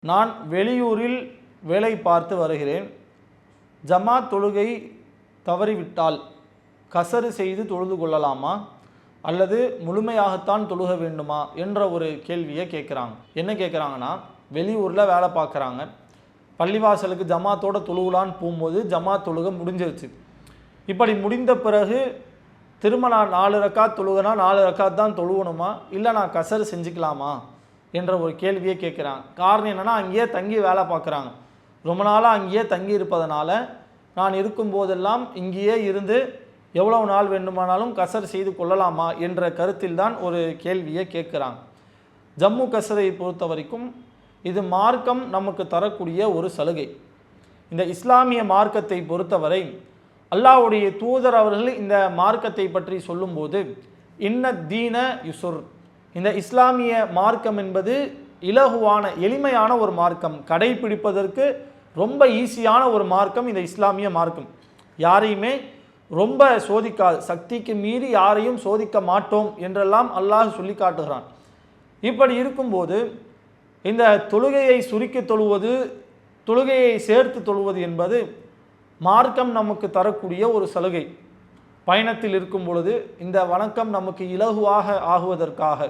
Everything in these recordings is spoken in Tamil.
நான் வெளியூரில் வேலை பார்த்து வருகிறேன். ஜமாத் தொழுகை தவறிவிட்டால் கசரு செய்து தொழுது கொள்ளலாமா? அல்லது முழுமையாகத்தான் தொழுக வேண்டுமா? என்ற ஒரு கேள்வியை கேட்குறாங்க. என்ன கேட்குறாங்கன்னா வெளியூரில் வேலை பார்க்குறாங்க. பள்ளிவாசலுக்கு ஜமாத்தோட தொழுகலான்னு போகும்போது ஜமாத் தொழுக முடிஞ்சிருச்சு. இப்படி முடிந்த பிறகு திரும்ப நான் நாலு ரக்கா தொழுகனா நாலு ரக்காத் தான் தொழுகணுமா? இல்லை நான் கசரு செஞ்சுக்கலாமா? என்ற ஒரு கேள்வியை கேட்குறாங்க காரணம் என்னென்னா அங்கேயே தங்கி வேலை பார்க்குறாங்க. ரொம்ப நாளாக அங்கேயே தங்கி இருப்பதனால நான் இருக்கும்போதெல்லாம் இங்கேயே இருந்து எவ்வளவு நாள் வேண்டுமானாலும் கசர் செய்து கொள்ளலாமா என்ற கருத்தில் தான் ஒரு கேள்வியை கேட்குறாங்க ஜம்மு கசரை பொறுத்த வரைக்கும் இது மார்க்கம் நமக்கு தரக்கூடிய ஒரு சலுகை. இந்த இஸ்லாமிய மார்க்கத்தை பொறுத்தவரை அல்லாஹ்வுடைய தூதர் அவர்கள் இந்த மார்க்கத்தை பற்றி சொல்லும்போது இன்ன தீன யுசுர் இந்த இஸ்லாமிய மார்க்கம் என்பது இலகுவான எளிமையான ஒரு மார்க்கம். கடைபிடிப்பதற்கு ரொம்ப ஈஸியான ஒரு மார்க்கம் இந்த இஸ்லாமிய மார்க்கம். யாரையுமே ரொம்ப சோதிக்காது சக்திக்கு மீறி யாரையும் சோதிக்க மாட்டோம் என்றெல்லாம் அல்லாஹ் சொல்லி காட்டுகிறான் இப்படி இருக்கும்போது இந்த தொழுகையை சுருக்கி தொழுவது தொழுகையை சேர்த்து தொழுவது என்பது மார்க்கம் நமக்கு தரக்கூடிய ஒரு சலுகை. பயணத்தில் இருக்கும் பொழுது இந்த வணக்கம் நமக்கு இலகுவாக ஆகுவதற்காக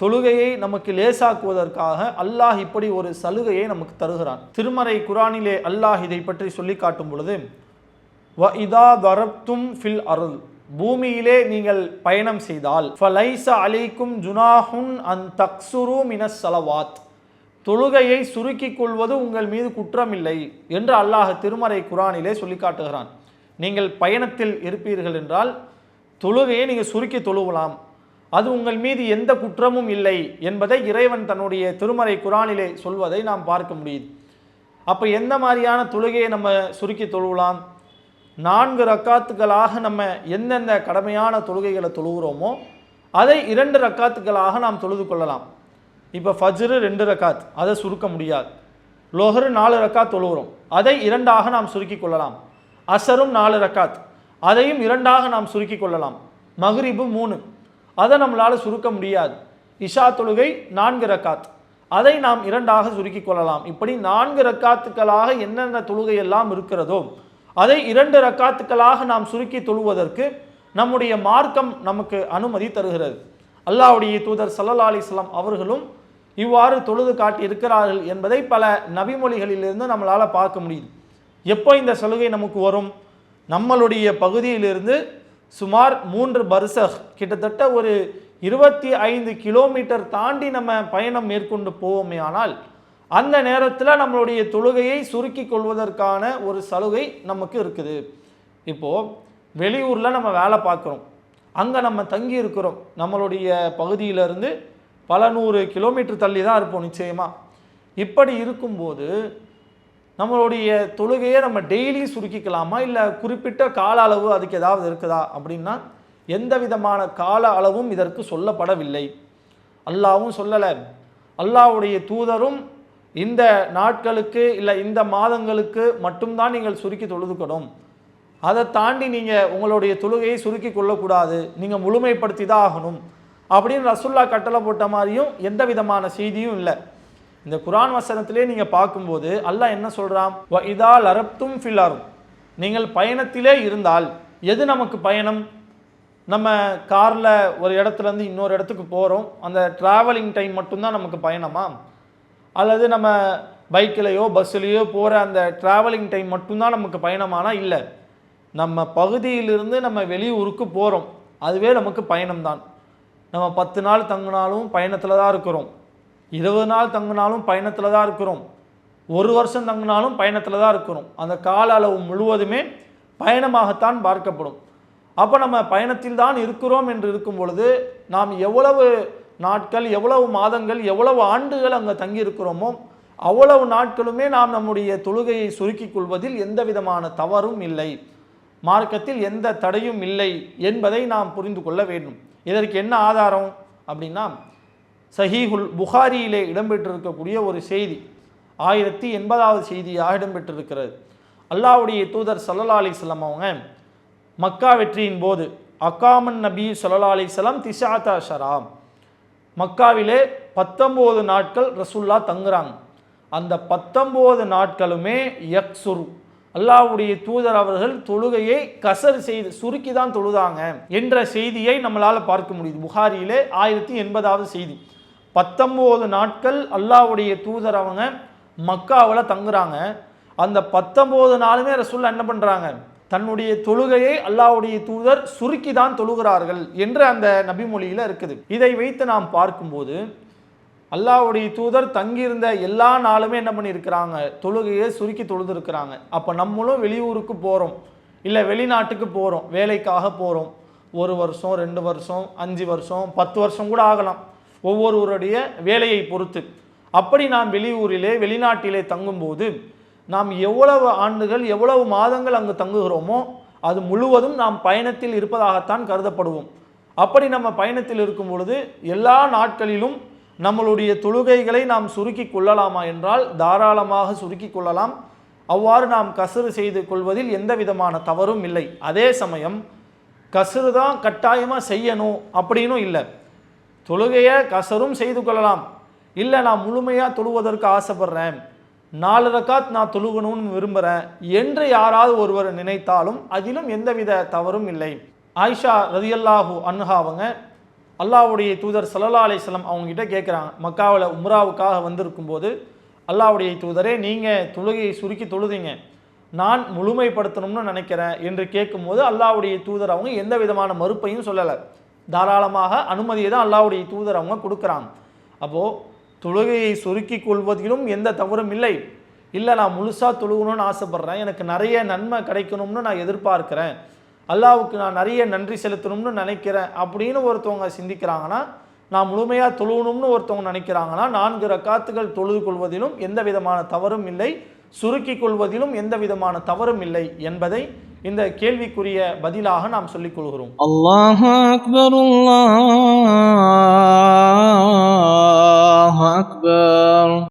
தொழுகையை நமக்கு லேசாக்குவதற்காக அல்லாஹ் இப்படி ஒரு சலுகையை நமக்கு தருகிறான். திருமறை குரானிலே அல்லாஹ் இதை பற்றி சொல்லி காட்டும் பொழுது வ இதா தரப்தும் ஃபில் அருள். பூமியிலே நீங்கள் பயணம் செய்தால் ஃபலைச அலைக்கும் ஜுனாஹுன் அன் தக்சுரு மினஸ் சலவாத். தொழுகையை சுருக்கிக் கொள்வது உங்கள் மீது குற்றமில்லை என்று அல்லாஹ் திருமறை குரானிலே சொல்லி காட்டுகிறான். நீங்கள் பயணத்தில் இருப்பீர்கள் என்றால் தொழுகையை நீங்கள் சுருக்கி தொழுவலாம். அது உங்கள் மீது எந்த குற்றமும் இல்லை என்பதை இறைவன் தன்னுடைய திருமறை குரானிலே சொல்வதை நாம் பார்க்க முடியுது. அப்போ எந்த மாதிரியான தொழுகையை நம்ம சுருக்கி தொழுவலாம்? நான்கு ரக்காத்துக்களாக நம்ம எந்தெந்த கடமையான தொழுகைகளை தொழுகிறோமோ அதை இரண்டு ரக்காத்துக்களாக நாம் தொழுது கொள்ளலாம். இப்போ ஃபஜ்ரு ரெண்டு ரக்காத் அதை சுருக்க முடியாது. லொஹரு நாலு ரக்காத் தொழுகிறோம் அதை இரண்டாக நாம் சுருக்கி கொள்ளலாம். அசரும் நாலு ரக்காத் அதையும் இரண்டாக நாம் சுருக்கி கொள்ளலாம். மஹ்ரிபு மூணு அதை நம்மளால் சுருக்க முடியாது. இஷா தொழுகை நான்கு ரக்காத். அதை நாம் இரண்டாக சுருக்கி கொள்ளலாம். இப்படி நான்கு ரக்காத்துக்களாக என்னென்ன தொழுகை எல்லாம் இருக்கிறதோ அதை இரண்டு ரக்காத்துக்களாக நாம் சுருக்கி தொழுவதற்கு நம்முடைய மார்க்கம் நமக்கு அனுமதி தருகிறது. அல்லாஹ்வுடைய தூதர் சல்லா அலிஸ்லாம் அவர்களும் இவ்வாறு தொழுது காட்டி இருக்கிறார்கள் என்பதை பல நபிமொழிகளிலிருந்து நம்மளால் பார்க்க முடியுது. எப்போ இந்த சலுகை நமக்கு வரும்? நம்மளுடைய பகுதியிலிருந்து சுமார் மூன்று பர்சக். கிட்டத்தட்ட ஒரு இருபத்தி ஐந்து கிலோமீட்டர் தாண்டி நம்ம பயணம் மேற்கொண்டு போவோமே ஆனால் அந்த நேரத்தில் நம்மளுடைய தொழுகையை சுருக்கி கொள்வதற்கான ஒரு சலுகை நமக்கு இருக்குது. இப்போது வெளியூரில் நம்ம வேலை பார்க்குறோம். அங்கே நம்ம தங்கி இருக்கிறோம். நம்மளுடைய பகுதியிலிருந்து பல நூறு கிலோமீட்டர் தள்ளி தான் இருப்போம் நிச்சயமாக இப்படி இருக்கும்போது நம்மளுடைய தொழுகையை நம்ம டெய்லி சுருக்கிக்கலாமா? இல்லை குறிப்பிட்ட கால அளவு அதுக்கு ஏதாவது இருக்குதா? அப்படின்னா எந்த விதமான கால அளவும் இதற்கு சொல்லப்படவில்லை. அல்லாவும் சொல்லலை. அல்லாவுடைய தூதரும் இந்த நாட்களுக்கு இல்லை இந்த மாதங்களுக்கு மட்டும்தான் நீங்கள் சுருக்கி தொழுதுக்கணும். அதை தாண்டி நீங்கள் உங்களுடைய தொழுகையை சுருக்கி கொள்ளக்கூடாது. நீங்கள் முழுமைப்படுத்தி தான் ஆகணும். அப்படின்னு ரசுல்லா கட்டளை போட்ட மாதிரியும் எந்த விதமான செய்தியும் இல்லை. இந்த குரான் வசனத்திலே நீங்கள் பார்க்கும்போது அல்லாஹ் என்ன சொல்கிறான் வ இதா லரப்தும் ஃபில்லாரும் நீங்கள் பயணத்திலே இருந்தால் எது நமக்கு பயணம்? நம்ம காரில் ஒரு இடத்துலேருந்து இன்னொரு இடத்துக்கு போகிறோம் அந்த ட்ராவலிங் டைம் மட்டும்தான் நமக்கு பயணமா? அல்லது நம்ம பைக்கிலையோ பஸ்ஸுலேயோ போகிற அந்த ட்ராவலிங் டைம் மட்டும்தான் நமக்கு பயணமானா? இல்லை. நம்ம பகுதியிலிருந்து நம்ம வெளியூருக்கு போகிறோம் அதுவே நமக்கு பயணம்தான். நம்ம பத்து நாள் தங்கினாலும் பயணத்தில் தான் இருக்கிறோம். இருபது நாள் தங்கினாலும் பயணத்தில் தான் இருக்கிறோம். ஒரு வருஷம் தங்கினாலும் பயணத்தில் தான் இருக்கிறோம். அந்த கால அளவு முழுவதுமே பயணமாகத்தான் பார்க்கப்படும். அப்போ நம்ம பயணத்தில் தான் இருக்கிறோம் என்று இருக்கும் பொழுது நாம் எவ்வளவு நாட்கள் எவ்வளவு மாதங்கள் எவ்வளவு ஆண்டுகள் அங்கே தங்கி இருக்கிறோமோ அவ்வளவு நாட்களுமே நாம் நம்முடைய தொழுகையை சுருக்கிக் கொள்வதில் எந்த விதமான தவறும் இல்லை. மார்க்கத்தில் எந்த தடையும் இல்லை என்பதை நாம் புரிந்து கொள்ள வேண்டும். இதற்கு என்ன ஆதாரம் அப்படின்னா சஹீஹுல் புகாரியிலே இடம்பெற்றிருக்கக்கூடிய ஒரு செய்தி ஆயிரத்தி எண்பதாவது செய்தியாக இடம்பெற்றிருக்கிறது. அல்லாவுடைய தூதர் சல்லா அலிஸ்லாம் அவங்க மக்கா வெற்றியின் போது அக்காமன் நபி சொல்லா அலிஸ்லாம் திஷாத்தா ஷராம். மக்காவிலே பத்தொம்போது நாட்கள் ரசுல்லா தங்குறாங்க. அந்த பத்தொம்போது நாட்களுமே யக்சுரு. அல்லாவுடைய தூதர் அவர்கள் தொழுகையை கசர் செய்து சுருக்கி தான் தொழுதாங்க என்ற செய்தியை நம்மளால் பார்க்க முடியுது. புகாரியிலே ஆயிரத்தி எண்பதாவது செய்தி. பத்தொம்போது நாட்கள் அல்லாவுடைய தூதர் அவங்க மக்காவில் தங்குறாங்க. அந்த பத்தொம்போது நாளுமே ரசூல்லா என்ன பண்ணுறாங்க தன்னுடைய தொழுகையை அல்லாஹ்வுடைய தூதர் சுருக்கி தான் தொழுகிறார்கள் என்று அந்த நபிமொழியில் இருக்குது. இதை வைத்து நாம் பார்க்கும்போது அல்லாஹ்வுடைய தூதர் தங்கியிருந்த எல்லா நாளுமே என்ன பண்ணியிருக்கிறாங்க? தொழுகையை சுருக்கி தொழுதுருக்கிறாங்க. அப்போ நம்மளும் வெளியூருக்கு போகிறோம் இல்லை வெளிநாட்டுக்கு போகிறோம் வேலைக்காக போகிறோம் ஒரு வருஷம் ரெண்டு வருஷம் அஞ்சு வருஷம் பத்து வருஷம் கூட ஆகலாம். ஒவ்வொருவருடைய வேலையை பொறுத்து. அப்படி நாம் வெளியூரிலே வெளிநாட்டிலே தங்கும்போது நாம் எவ்வளவு ஆண்டுகள் எவ்வளவு மாதங்கள் அங்கு தங்குகிறோமோ அது முழுவதும் நாம் பயணத்தில் இருப்பதாகத்தான் கருதப்படுவோம். அப்படி நம்ம பயணத்தில் இருக்கும் பொழுது எல்லா நாட்களிலும் நம்மளுடைய தொழுகைகளை நாம் சுருக்கி கொள்ளலாமா என்றால் தாராளமாக சுருக்கி கொள்ளலாம். அவ்வாறு நாம் கசுறு செய்து கொள்வதில் எந்த விதமான தவறும் இல்லை. அதே சமயம் கசுறு தான் கட்டாயமாக செய்யணும் அப்படின்னும் இல்லை. தொழுகையை கசரும் செய்து கொள்ளலாம். இல்லை நான் முழுமையாக தொழுவதற்கு ஆசைப்படுறேன். நாலு ரக்காத் நான் தொழுகணும்னு விரும்புகிறேன் என்று யாராவது ஒருவர் நினைத்தாலும் அதிலும் எந்தவித தவறும் இல்லை. ஆயிஷா ரதியல்லாஹு அன்ஹா அவங்க அல்லாஹ்வுடைய தூதர் சல்லா அலிஸ்லாம் அவங்ககிட்ட கேட்குறாங்க மக்காவில் உம்ராவுக்காக வந்திருக்கும் போது தூதரே நீங்கள் தொழுகையை சுருக்கி தொழுதீங்க. நான் முழுமைப்படுத்தணும்னு நினைக்கிறேன் என்று கேட்கும்போது அல்லாவுடைய தூதர் அவங்க எந்த விதமான மறுப்பையும் சொல்லலை. தாராளமாக அனுமதியை தான் அல்லாவுடைய தூதர் அவங்க கொடுக்குறாங்க. அப்போது தொழுகையை சுருக்கி கொள்வதிலும் எந்த தவறும் இல்லை. இல்லை நான் முழுசாக தொழுகணும்னு ஆசைப்பட்றேன். எனக்கு நிறைய நன்மை கிடைக்கணும்னு நான் எதிர்பார்க்கிறேன். அல்லாவுக்கு நான் நிறைய நன்றி செலுத்தணும்னு நினைக்கிறேன் அப்படின்னு ஒருத்தவங்க சிந்திக்கிறாங்கன்னா நான் முழுமையாக தொழுகணும்னு ஒருத்தவங்க நினைக்கிறாங்கன்னா நான்கு ரக்காத்துகள் தொழுது கொள்வதிலும் எந்த விதமான தவறும் இல்லை. சுருக்கி கொள்வதிலும் எந்த விதமான தவறும் இல்லை என்பதை இந்த கேள்விக்குரிய பதிலாக நாம் சொல்லிக் கொள்கிறோம். அல்லாஹ் அக்பர் அல்லாஹ் அக்பர்.